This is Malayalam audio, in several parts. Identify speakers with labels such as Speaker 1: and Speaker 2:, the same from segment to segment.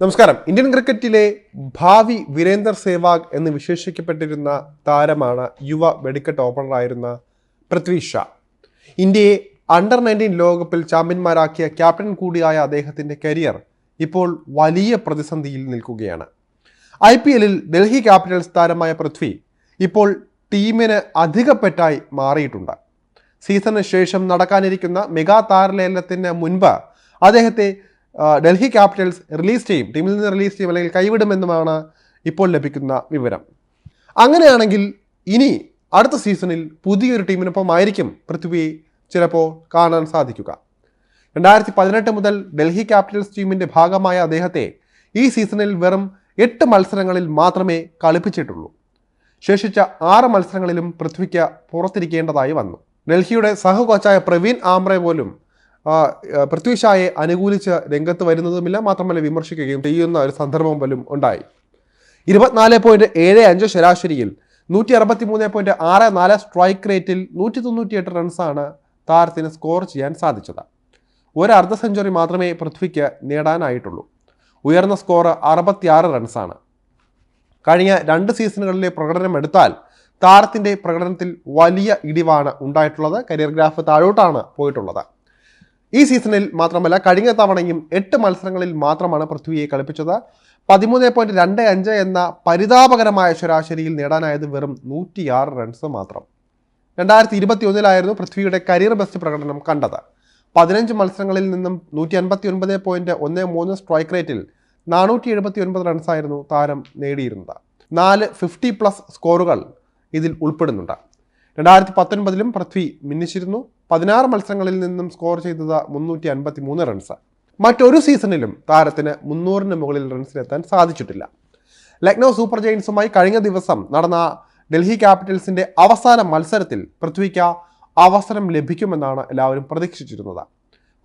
Speaker 1: നമസ്കാരം. ഇന്ത്യൻ ക്രിക്കറ്റിലെ ഭാവി വീരേന്ദർ സേവാഗ് എന്ന് വിശേഷിക്കപ്പെട്ടിരുന്ന താരമാണ് യുവ വെടിക്കെട്ട് ഓപ്പണറായിരുന്ന പൃഥ്വി ഷാ ഇന്ത്യയെ അണ്ടർ നയന്റീൻ ലോകകപ്പിൽ ചാമ്പ്യന്മാരാക്കിയ ക്യാപ്റ്റൻ കൂടിയായ അദ്ദേഹത്തിന്റെ കരിയർ ഇപ്പോൾ വലിയ പ്രതിസന്ധിയിൽ നിൽക്കുകയാണ്. ഐ പി എല്ലിൽ ഡൽഹി ക്യാപിറ്റൽസ് താരമായ പൃഥ്വി ഇപ്പോൾ ടീമിന് അധികപ്പെട്ടായി മാറിയിട്ടുണ്ട്. സീസണിന് ശേഷം നടക്കാനിരിക്കുന്ന മെഗാ താരലേലത്തിന് മുൻപ് അദ്ദേഹത്തെ ഡൽഹി ക്യാപിറ്റൽസ് റിലീസ് ചെയ്യും. ടീമിൽ നിന്ന് റിലീസ് ചെയ്യും അല്ലെങ്കിൽ കൈവിടുമെന്നുമാണ് ഇപ്പോൾ ലഭിക്കുന്ന വിവരം. അങ്ങനെയാണെങ്കിൽ ഇനി അടുത്ത സീസണിൽ പുതിയൊരു ടീമിനൊപ്പം ആയിരിക്കും പൃഥ്വിയെ ചിലപ്പോൾ കാണാൻ സാധിക്കുക. രണ്ടായിരത്തി പതിനെട്ട് മുതൽ ഡൽഹി ക്യാപിറ്റൽസ് ടീമിന്റെ ഭാഗമായ അദ്ദേഹത്തെ ഈ സീസണിൽ വെറും എട്ട് മത്സരങ്ങളിൽ മാത്രമേ കളിപ്പിച്ചിട്ടുള്ളൂ. ശേഷിച്ച ആറ് മത്സരങ്ങളിലും പൃഥ്വിക്ക് പുറത്തിരിക്കേണ്ടതായി വന്നു. ഡൽഹിയുടെ സഹകോച്ചായ പ്രവീൺ ആംറെ പോലും പൃഥ്വി ഷായെ അനുകൂലിച്ച് രംഗത്ത് വരുന്നതുമില്ല. മാത്രമല്ല വിമർശിക്കുകയും ചെയ്യുന്ന ഒരു സന്ദർഭം പോലും ഉണ്ടായി. ഇരുപത്തിനാല് പോയിന്റ് ഏഴ് അഞ്ച് ശരാശരിയിൽ നൂറ്റി അറുപത്തി മൂന്ന് പോയിന്റ് ആറ് നാല് സ്ട്രൈക്ക് റേറ്റിൽ നൂറ്റി തൊണ്ണൂറ്റിയെട്ട് റൺസാണ് താരത്തിന് സ്കോർ ചെയ്യാൻ സാധിച്ചത്. ഒരു അർദ്ധ സെഞ്ചുറി മാത്രമേ പൃഥ്വിക്ക് നേടാനായിട്ടുള്ളൂ. ഉയർന്ന സ്കോർ അറുപത്തിയാറ് റൺസാണ് കഴിഞ്ഞ രണ്ട് സീസണുകളിലെ പ്രകടനം എടുത്താൽ താരത്തിന്റെ പ്രകടനത്തിൽ വലിയ ഇടിവാണ് ഉണ്ടായിട്ടുള്ളത്. കരിയർ ഗ്രാഫ് താഴോട്ടാണ് പോയിട്ടുള്ളത്. ഈ സീസണിൽ മാത്രമല്ല കഴിഞ്ഞ തവണയും എട്ട് മത്സരങ്ങളിൽ മാത്രമാണ് പൃഥ്വിയെ കളിപ്പിച്ചത്. പതിമൂന്ന് പോയിന്റ് രണ്ട് അഞ്ച് എന്ന പരിതാപകരമായ ശരാശരിയിൽ നേടാനായത് വെറും നൂറ്റിയാറ് റൺസ് മാത്രം. രണ്ടായിരത്തി ഇരുപത്തി ഒന്നിലായിരുന്നു പൃഥ്വിയുടെ കരിയർ ബെസ്റ്റ് പ്രകടനം കണ്ടത്. പതിനഞ്ച് മത്സരങ്ങളിൽ നിന്നും നൂറ്റി അൻപത്തി ഒൻപത് പോയിന്റ് ഒന്ന് മൂന്ന് സ്ട്രൈക്ക് റേറ്റിൽ നാനൂറ്റി എഴുപത്തി ഒൻപത് റൺസായിരുന്നു താരം നേടിയിരുന്നത്. നാല് ഫിഫ്റ്റി പ്ലസ് സ്കോറുകൾ ഇതിൽ ഉൾപ്പെടുന്നുണ്ട്. രണ്ടായിരത്തി പത്തൊൻപതിലും പൃഥ്വി മിന്നിച്ചിരുന്നു. പതിനാറ് മത്സരങ്ങളിൽ നിന്നും സ്കോർ ചെയ്തത് മുന്നൂറ്റി അൻപത്തി മൂന്ന് റൺസ് മറ്റൊരു സീസണിലും താരത്തിന് മുന്നൂറിന് മുകളിൽ റൺസിലെത്താൻ സാധിച്ചിട്ടില്ല. ലക്നൗ സൂപ്പർ ജയൻസുമായി കഴിഞ്ഞ ദിവസം നടന്ന ഡൽഹി ക്യാപിറ്റൽസിന്റെ അവസാന മത്സരത്തിൽ പൃഥ്വിക്ക് അവസരം ലഭിക്കുമെന്നാണ് എല്ലാവരും പ്രതീക്ഷിച്ചിരുന്നത്.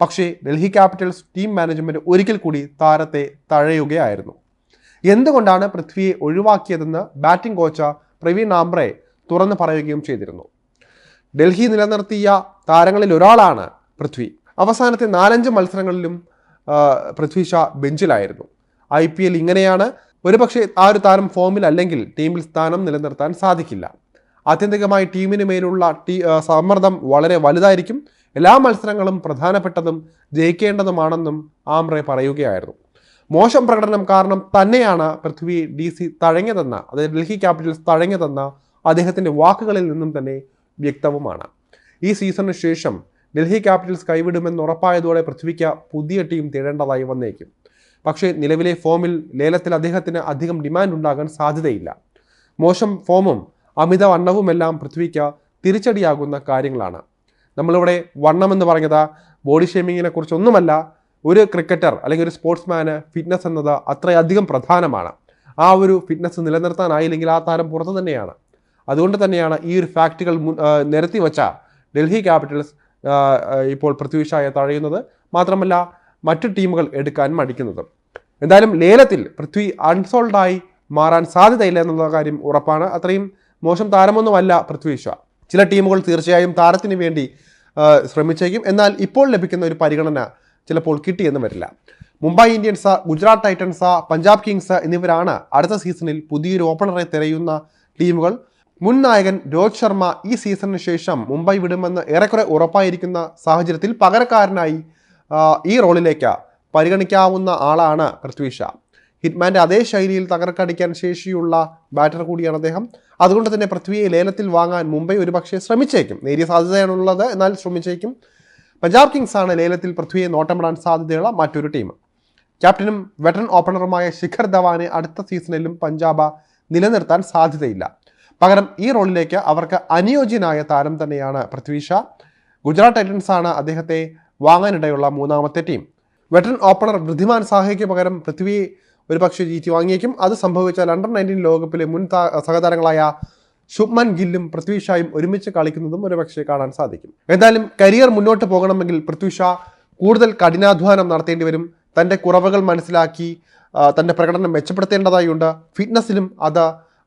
Speaker 1: പക്ഷേ ഡൽഹി ക്യാപിറ്റൽസ് ടീം മാനേജ്മെന്റ് ഒരിക്കൽ കൂടി താരത്തെ തഴയുകയായിരുന്നു. എന്തുകൊണ്ടാണ് പൃഥ്വിയെ ഒഴിവാക്കിയതെന്ന് ബാറ്റിംഗ് കോച്ച് പ്രവീൺ ആംബ്രെ തുറന്നു പറയുകയും ചെയ്തിരുന്നു. ഡൽഹി നിലനിർത്തിയ താരങ്ങളിൽ ഒരാളാണ് പൃഥ്വി. അവസാനത്തെ നാലഞ്ച് മത്സരങ്ങളിലും പൃഥ്വി ഷാ ബെഞ്ചിലായിരുന്നു. ഐ പി എൽ ഇങ്ങനെയാണ്. ഒരുപക്ഷെ ആ ഒരു താരം ഫോമിൽ അല്ലെങ്കിൽ ടീമിൽ സ്ഥാനം നിലനിർത്താൻ സാധിക്കില്ല. ആത്യന്തികമായി ടീമിന് മേലുള്ള ടീ സമ്മർദ്ദം വളരെ വലുതായിരിക്കും. എല്ലാ മത്സരങ്ങളും പ്രധാനപ്പെട്ടതും ജയിക്കേണ്ടതുമാണെന്നും ആംറെ പറയുകയായിരുന്നു. മോശം പ്രകടനം കാരണം തന്നെയാണ് പൃഥ്വി ഡി സി തഴഞ്ഞതെന്ന അതായത് ഡൽഹി ക്യാപിറ്റൽസ് തഴഞ്ഞതെന്ന അദ്ദേഹത്തിന്റെ വാക്കുകളിൽ നിന്നും തന്നെ വ്യക്തവുമാണ്. ഈ സീസണിന് ശേഷം ഡൽഹി ക്യാപിറ്റൽസ് കൈവിടുമെന്ന് ഉറപ്പായതോടെ പൃഥ്വിക്ക് പുതിയ ടീം തേടേണ്ടതായി വന്നേക്കും. പക്ഷേ നിലവിലെ ഫോമിൽ ലേലത്തിൽ അദ്ദേഹത്തിന് അധികം ഡിമാൻഡ് ഉണ്ടാകാൻ സാധ്യതയില്ല. മോശം ഫോമും അമിത വണ്ണവുമെല്ലാം പൃഥ്വിക്ക് തിരിച്ചടിയാകുന്ന കാര്യങ്ങളാണ്. നമ്മളിവിടെ വണ്ണം എന്ന് പറഞ്ഞത് ബോഡി ഷേമിങ്ങിനെ കുറിച്ചൊന്നുമല്ല ഒരു ക്രിക്കറ്റർ അല്ലെങ്കിൽ ഒരു സ്പോർട്സ്മാന് ഫിറ്റ്നസ് എന്നത് അത്രയധികം പ്രധാനമാണ്. ആ ഒരു ഫിറ്റ്നസ് നിലനിർത്താനായില്ലെങ്കിൽ ആ താരം പുറത്തു തന്നെയാണ്. അതുകൊണ്ട് തന്നെയാണ് ഈ ഒരു ഫാക്റ്റുകൾ നിരത്തി വച്ച ഡൽഹി ക്യാപിറ്റൽസ് ഇപ്പോൾ പൃഥ്വിഷായെ തഴയുന്നത് മാത്രമല്ല മറ്റ് ടീമുകൾ എടുക്കാൻ മടിക്കുന്നത്. എന്തായാലും ലേലത്തിൽ പൃഥ്വി അൺസോൾഡായി മാറാൻ സാധ്യതയില്ല എന്നുള്ള കാര്യം ഉറപ്പാണ്. അത്രയും മോശം താരമൊന്നുമല്ല പൃഥ്വി ഷാ. ചില ടീമുകൾ തീർച്ചയായും താരത്തിന് വേണ്ടി ശ്രമിച്ചേക്കും. എന്നാൽ ഇപ്പോൾ ലഭിക്കുന്ന ഒരു പരിഗണന ചിലപ്പോൾ കിട്ടിയെന്ന് വരില്ല. Mumbai Indians Gujarat Titans Punjab Kings എന്നിവരാണ് അടുത്ത സീസണിൽ പുതിയൊരു ഓപ്പണറെ തിരയുന്ന ടീമുകൾ. മുൻ നായകൻ രോഹിത് ശർമ്മ ഈ സീസണിന് ശേഷം മുംബൈ വിടുമെന്ന് ഏറെക്കുറെ ഉറപ്പായിരിക്കുന്ന സാഹചര്യത്തിൽ പകരക്കാരനായി ഈ റോളിലേക്ക് പരിഗണിക്കാവുന്ന ആളാണ് പൃഥ്വി ഷാ ഹിറ്റ്മാന്റെ അതേ ശൈലിയിൽ തകർക്കടിക്കാൻ ശേഷിയുള്ള ബാറ്റർ കൂടിയാണ് അദ്ദേഹം. അതുകൊണ്ട് തന്നെ പൃഥ്വിയെ ലേലത്തിൽ വാങ്ങാൻ മുംബൈ ഒരുപക്ഷെ ശ്രമിച്ചേക്കും. നേരിയ സാധ്യതയാണുള്ളത് എന്നാൽ ശ്രമിച്ചേക്കും. പഞ്ചാബ് കിങ്സ് ആണ് ലേലത്തിൽ പൃഥ്വിയെ നോട്ടമിടാൻ സാധ്യതയുള്ള മറ്റൊരു ടീം. ക്യാപ്റ്റനും വെറ്ററൻ ഓപ്പണറുമായ ശിഖർ ധവാനെ അടുത്ത സീസണിലും പഞ്ചാബ് നിലനിർത്താൻ സാധ്യതയില്ല. പകരം ഈ റോളിലേക്ക് അവർക്ക് അനുയോജ്യനായ താരം തന്നെയാണ് പൃഥ്വി ഷാ. ഗുജറാത്ത് ടൈറ്റൻസ് ആണ് അദ്ദേഹത്തെ വാങ്ങാനിടയുള്ള മൂന്നാമത്തെ ടീം. വെറ്ററൻ ഓപ്പണർ വൃദ്ധിമാൻ സാഹയ്ക്ക് പകരം പൃഥ്വി ഒരു പക്ഷേ ജീറ്റി വാങ്ങിയേക്കും. അത് സംഭവിച്ചാൽ അണ്ടർ നയന്റീൻ ലോകകപ്പിലെ മുൻ സഹതാരങ്ങളായ ശുഭ്മൻ ഗില്ലും പൃഥ്വി ഷായും ഒരുമിച്ച് കളിക്കുന്നതും ഒരുപക്ഷെ കാണാൻ സാധിക്കും. എന്തായാലും കരിയർ മുന്നോട്ട് പോകണമെങ്കിൽ പൃഥ്വി ഷാ കൂടുതൽ കഠിനാധ്വാനം നടത്തേണ്ടി വരും. തന്റെ കുറവുകൾ മനസ്സിലാക്കി തന്റെ പ്രകടനം മെച്ചപ്പെടുത്തേണ്ടതായുണ്ട്. ഫിറ്റ്നസ്സിലും അത്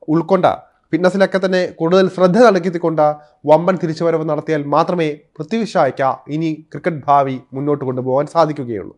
Speaker 1: ഉൾക്കൊണ്ട. ഫിറ്റ്നസ്സിലൊക്കെ തന്നെ കൂടുതൽ ശ്രദ്ധ നൽകിക്കൊണ്ട് വമ്പൻ തിരിച്ചുവരവ് നടത്തിയാൽ മാത്രമേ പൃഥ്വി ഷായ്ക്ക് ഇനി ക്രിക്കറ്റ് ഭാവി മുന്നോട്ട് കൊണ്ടുപോകാൻ സാധിക്കുകയുള്ളൂ.